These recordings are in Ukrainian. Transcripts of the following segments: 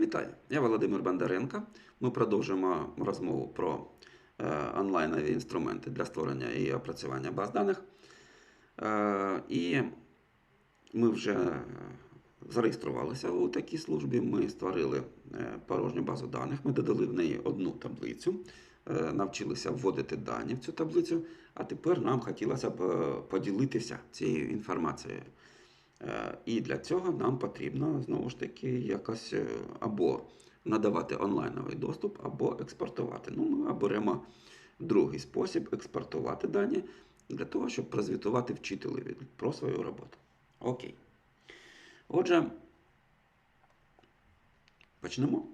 Вітаю, я Володимир Бондаренко. Ми продовжуємо розмову про е, онлайнові інструменти для створення і опрацювання баз даних. Е, і ми вже зареєструвалися у такій службі. Ми створили е, порожню базу даних, ми додали в неї одну таблицю, навчилися вводити дані в цю таблицю, а тепер нам хотілося б поділитися цією інформацією. Е, І для цього нам потрібно знову ж таки якось е, або надавати онлайновий доступ, або експортувати. Ну, ми оберемо другий спосіб експортувати дані для того, щоб прозвітувати вчителеві про свою роботу. Окей. Отже, почнемо.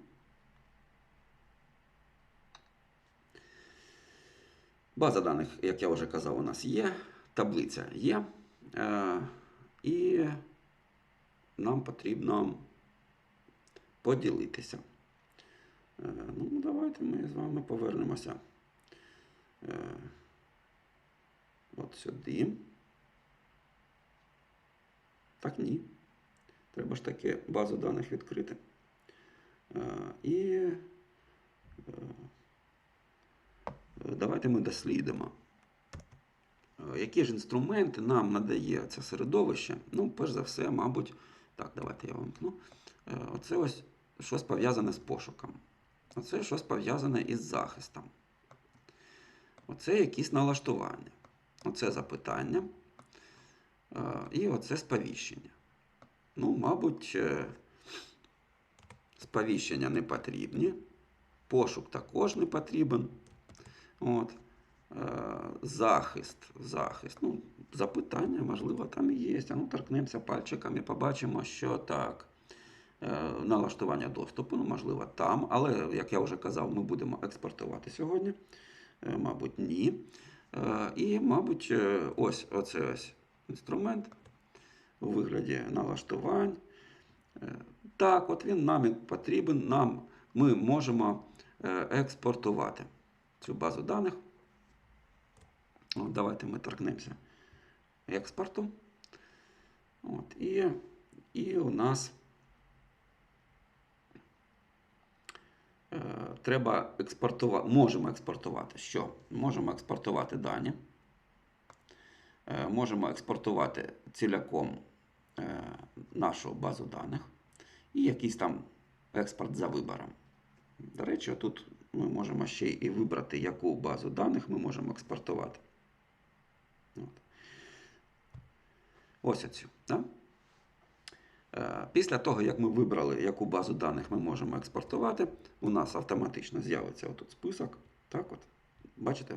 База даних, як я вже казав, у нас є, таблиця є. І нам потрібно поділитися. Е, Ну, давайте ми з вами повернемося е, от сюди. Так, ні. Треба ж таки базу даних відкрити. Е, І давайте ми дослідимо. Е, Які ж інструменти нам надає це середовище? Ну, перш за все, мабуть, так, давайте я вимкну. Е, Оце ось щось пов'язане з пошуком. Оце щось пов'язане із захистом. Оце якісь налаштування. Оце запитання. Е, І оце сповіщення. Ну, мабуть, сповіщення не потрібні. Пошук також не потрібен. От. Е, Захист, захист. Ну, запитання, можливо, там і є. А ну, торкнемося пальчиками, побачимо, що так. Е, Налаштування доступу, ну, можливо, там. Але, як я вже казав, ми будемо експортувати сьогодні. Е, Мабуть, ні. І, мабуть, ось оце ось інструмент у вигляді налаштувань. Так, от він нам потрібен. Нам ми можемо експортувати цю базу даних. От, давайте ми торкнемося експорту. От, і, і у нас е, треба експортувати, можемо експортувати що? Можемо експортувати дані. Е, можемо експортувати ціляком е, нашу базу даних і якийсь там експорт за вибором. До речі, тут ми можемо ще і вибрати, яку базу даних ми можемо експортувати. От. Ось оцю. Да? Е, Після того, як ми вибрали, яку базу даних ми можемо експортувати, у нас автоматично з'явиться отут список. Так от. Бачите,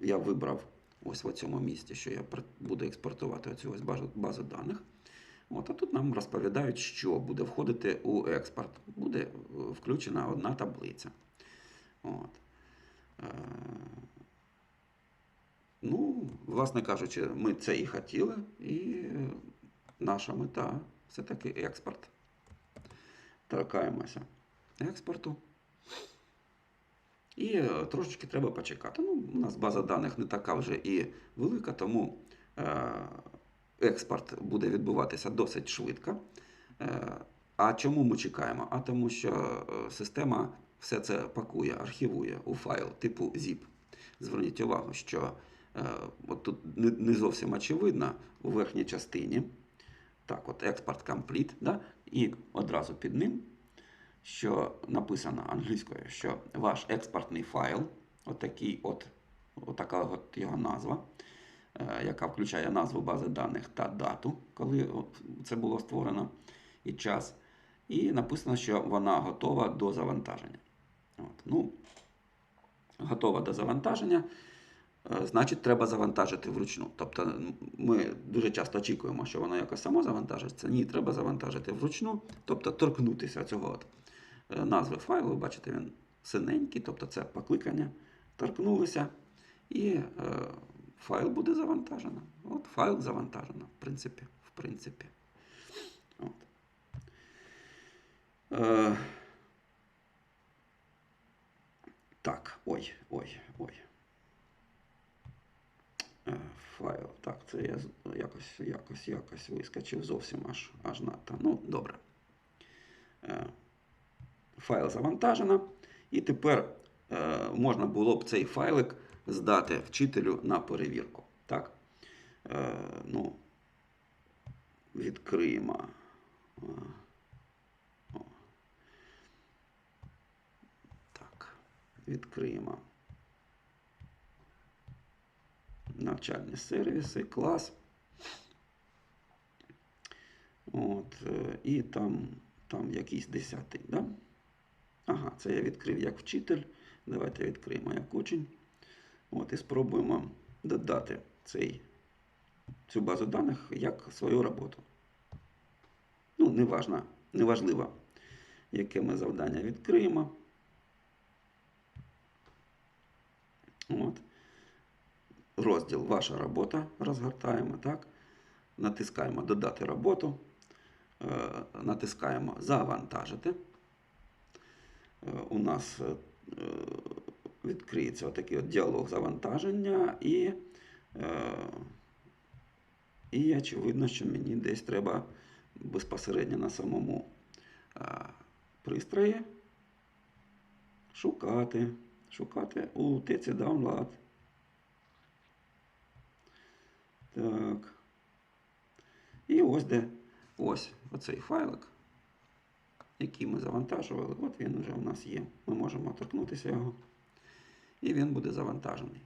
я вибрав ось в цьому місці, що я буду експортувати оцю ось базу, даних. От, а тут нам розповідають, що буде входити у експорт. Буде е, включена одна таблиця. От. Ну, власне кажучи, ми це і хотіли, і е, наша мета все-таки експорт. Торкаємося експорту. І е, трошечки треба почекати. Ну, у нас база даних не така вже і велика, тому е, експорт буде відбуватися досить швидко. А чому ми чекаємо? А тому що система все це пакує, архівує у файл типу zip. Зверніть увагу, що от тут не, зовсім очевидно у верхній частині. Так, от експорт complete, да? і одразу під ним, що написано англійською, що ваш експортний файл, отакий от, отака от його назва, е, яка включає назву бази даних та дату, коли це було створено, і час. І написано, що вона готова до завантаження. От, ну, готова до завантаження, е, значить, треба завантажити вручну. Тобто ми дуже часто очікуємо, що воно якось само завантажиться. Ні, треба завантажити вручну, тобто торкнутися цього от е, назви файлу. Бачите, він синенький, тобто це покликання. Торкнулися, і е, файл буде завантажено. От файл завантажено, в принципі. В принципі. От. Е, так, ой, ой, ой. Файл. Так, це я якось, якось, якось вискочив зовсім аж, аж надто. Ну, добре. Е, файл завантажено. І тепер е, можна було б цей файлик здати вчителю на перевірку. Так? Е, ну, відкриємо. Так, відкриємо. Навчальні сервіси, клас. От, е, і там, там якийсь десятий, да? Ага, це я відкрив як вчитель. Давайте відкриємо як учень. От, і спробуємо додати цей, цю базу даних як свою роботу. Ну, неважно, неважливо, яке ми завдання відкриємо. От. Розділ Ваша робота розгортаємо, так? Натискаємо Додати роботу. Е, натискаємо Завантажити. Е, У нас е, відкриється отакий от діалог завантаження і, і очевидно, що мені десь треба безпосередньо на самому пристрої шукати, шукати у ТЕЦі Download. Так. І ось де ось оцей файлик, який ми завантажували. От він вже у нас є. Ми можемо торкнутися його. І він буде завантажений.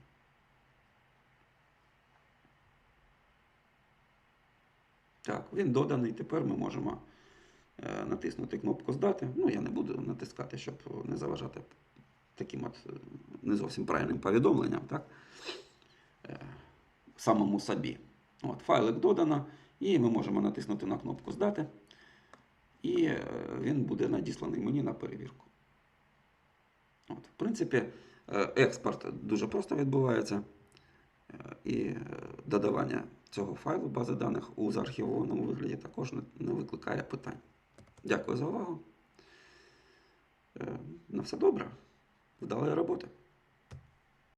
Так, він доданий. Тепер ми можемо е, натиснути кнопку Здати. Ну, я не буду натискати, щоб не заважати таким от е, не зовсім правильним повідомленням. Так? Самому собі. От, Файлик додано, і ми можемо натиснути на кнопку Здати, і е, він буде надісланий мені на перевірку. От, В принципі, е, експорт дуже просто відбувається, е, і додавання цього файлу бази даних у заархівованому вигляді також не- викликає питань. Дякую за увагу. На все добре. Вдалої роботи.